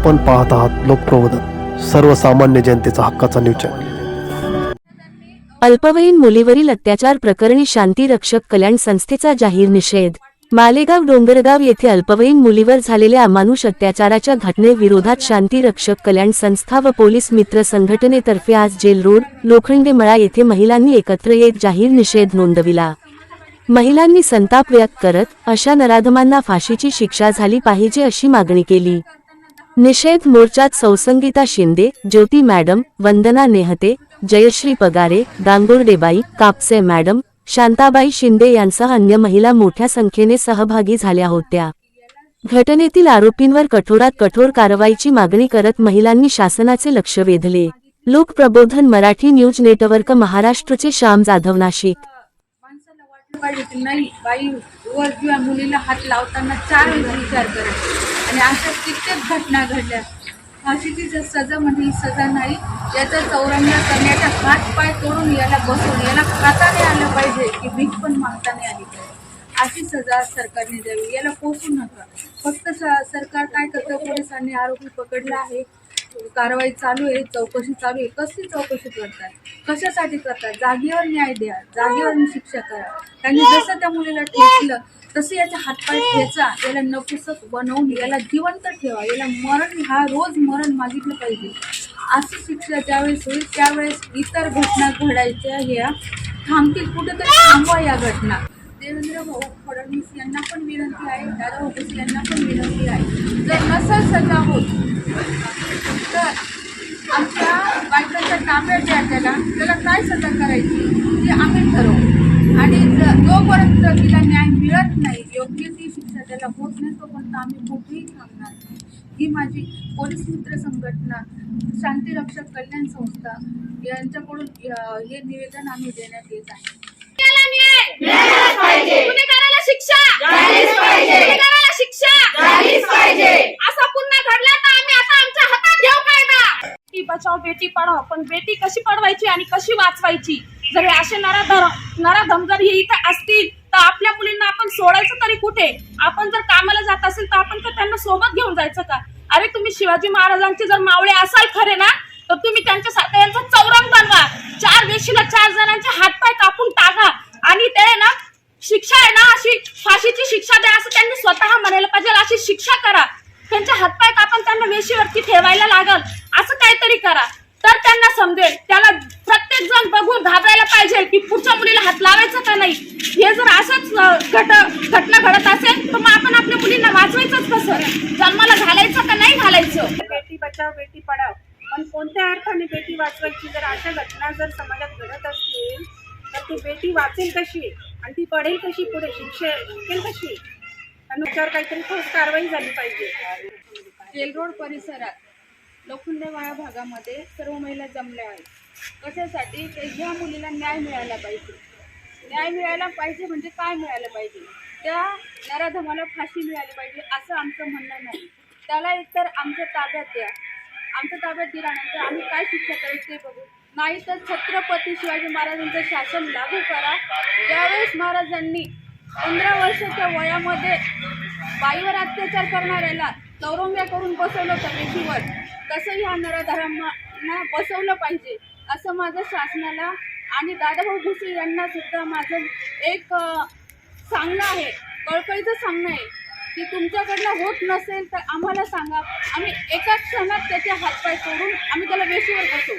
आपण पाहत आहात लोकप्रबोधन सर्वसामान्य जनतेचा हक्काचा न्यूज चॅनल अल्पवयीन मुलीवरील अत्याचार प्रकरणी शांतीरक्षक कल्याण संस्थेचा जाहीर निषेध. मालेगाव डोंगरगाव येथे अल्पवयीन मुलीवर झालेल्या अमानुष अत्याचाराच्या घटनेविरोधात शांतीरक्षक कल्याण संस्था व पोलीस मित्र संघटनेतर्फे आज जेल रोड लोखंडे मळा येथे महिलांनी एकत्र येत जाहीर निषेध नोंदविला. महिलांनी संताप व्यक्त करत अशा नराधमांना फाशीची शिक्षा झाली पाहिजे अशी मागणी केली. निषेध मोर्चात सौसंगिता शिंदे ज्योती मॅडम वंदना नेहते जयश्री पगारे गांगुर्डेबाई कापसे मॅडम शांताबाई शिंदे यांसह अन्य महिला मोठ्या संख्येने सहभागी झाल्या होत्या. घटनेतील आरोपींवर कठोरात कठोर कारवाईची मागणी करत महिलांनी शासनाचे लक्ष वेधले. लोकप्रबोधन मराठी न्यूज नेटवर्क महाराष्ट्रचे श्याम जाधव नाशिक. पाहिजे नाही बाई वर किंवा मुलीला हात लावताना चार विचार करा आणि अशा कित्येक घटना घडल्या. फाशीची जर सजा म्हणजे ही सजा नाही याचा चौरंगा करण्याचा हात पाय तोडून याला बसून याला खाता नाही आलं पाहिजे की भीक पण मागता नाही आली पाहिजे. अशी सजा सरकारने द्यावी. याला पोचू नका. फक्त सरकार काय करतं? पोलिसांनी आरोपी पकडला आहे. कारवाई चालू आहे चौकशी चालू आहे. कसली चौकशी करतात? कशासाठी करतात? जागेवर न्याय द्या. जागेवर शिक्षा करा. त्यांनी जसं त्या मुलीला ठेचलं तसं याचे हातपाय ठेचा. याला नपुसक बनवून याला जिवंत ठेवा. याला मरण हा रोज मरण मागितलं पाहिजे. अशी शिक्षा ज्यावेळेस होईल त्यावेळेस इतर घटना घडायच्या ह्या थांबतील. कुठेतरी थांबवा या घटना. देवेंद्र भाऊ फडणवीस यांना पण विनंती आहे दादा भोसले यांना पण विनंती आहे. जर नसेल सजा होत तर आमच्या बायकांच्या ताब्यात ज्या त्याला त्याला काय सजा करायची ते आम्ही ठरवू. आणि जर जोपर्यंत तिला न्याय मिळत नाही योग्य ती शिक्षा त्याला होत नाही तोपर्यंत आम्ही कुठेही थांबणार नाही. ही माझी पोलीस मित्र संघटना शांतीरक्षक कल्याण संस्था यांच्याकडून हे निवेदन आम्ही देण्यात येत आहे. गुन्हेगाराला शिक्षा? गुन्हेगाराला शिक्षा? असा पुन्हा घडला तर आम्ही आता आमच्या हातात घेऊ कायदा बेटी बचाव बेटी पढाव पण बेटी कशी पडवायची आणि कशी वाचवायची? जर हे असे नराधम नराधम जर हे इथे असतील तर आपल्या मुलींना आपण सोडायचं तरी कुठे? आपण जर कामाला जात असेल तर आपण तर त्यांना सोबत घेऊन जायचं का? अरे तुम्ही शिवाजी महाराजांचे जर मावळे असाल खरे ना तर तुम्ही त्यांच्यासारखं यांचा चौरंग बनवा चार वेशीला चार जणांचे हातपाय कापून टाका आणि ते ना शिक्षा आहे ना अशी फाशीची शिक्षा द्या असं त्यांनी स्वतः म्हणायला पाहिजे अशी शिक्षा करा. त्यांच्या हातपाय कापून त्यांना वेशीवरती ठेवायला लागल. असं काहीतरी करा. तर त्यांना समजेल. त्याला प्रत्येक जण बघून घाबरायला पाहिजे की पुढच्या मुलीला हात लावायचं का नाही. हे जर असंच घट घटना घडत असेल तर मग आपण आपल्या मुलींना वाचवायचंच कसं? जन्माला घालायचं का नाही घालायचं? बेटी बचाव बेटी पढाव. पण कोणत्या अर्थाने बेटी वाचवायची? जर अशा घटना जर समाजात घडत असतील तर ती बेटी वाचेल कशी? आणि ती पडेल कशी? पुढे शिक्षण शिकेल कशी? आणि त्याच्यावर काहीतरी ठोस कारवाई झाली पाहिजे. जेल रोड परिसरात लोखंडेवाडा भागामध्ये सर्व महिला जमल्या आहेत. कशासाठी? ते ह्या मुलीला न्याय मिळाला पाहिजे. न्याय मिळायला पाहिजे म्हणजे काय मिळालं पाहिजे? त्या नराधमाला फाशी मिळाली पाहिजे असं आमचं म्हणणं नाही. त्याला एकतर आमच्या ताब्यात द्या. आमच्या ताब्यात दिल्यानंतर आम्ही काय शिक्षा करायचं ते बघू. नाही तर छत्रपती शिवाजी महाराजांचं शासन लागू करा. ज्यावेळेस महाराजांनी पंधरा वर्षाच्या वयामध्ये बाईवर अत्याचार करणाऱ्याला चौरंग्या करून बसवलं होतं तसंही हा ह्या नराधरांना बसवलं पाहिजे असं माझं शासनाला आणि दादाभाऊ भुसे यांना सुद्धा माझं एक सांगणं आहे कळकळीचं सांगणं आहे की तुमच्याकडनं होत नसेल तर आम्हाला सांगा. आम्ही एका क्षणात त्याचे हातपाय करून आम्ही त्याला वेशीवर बसवू.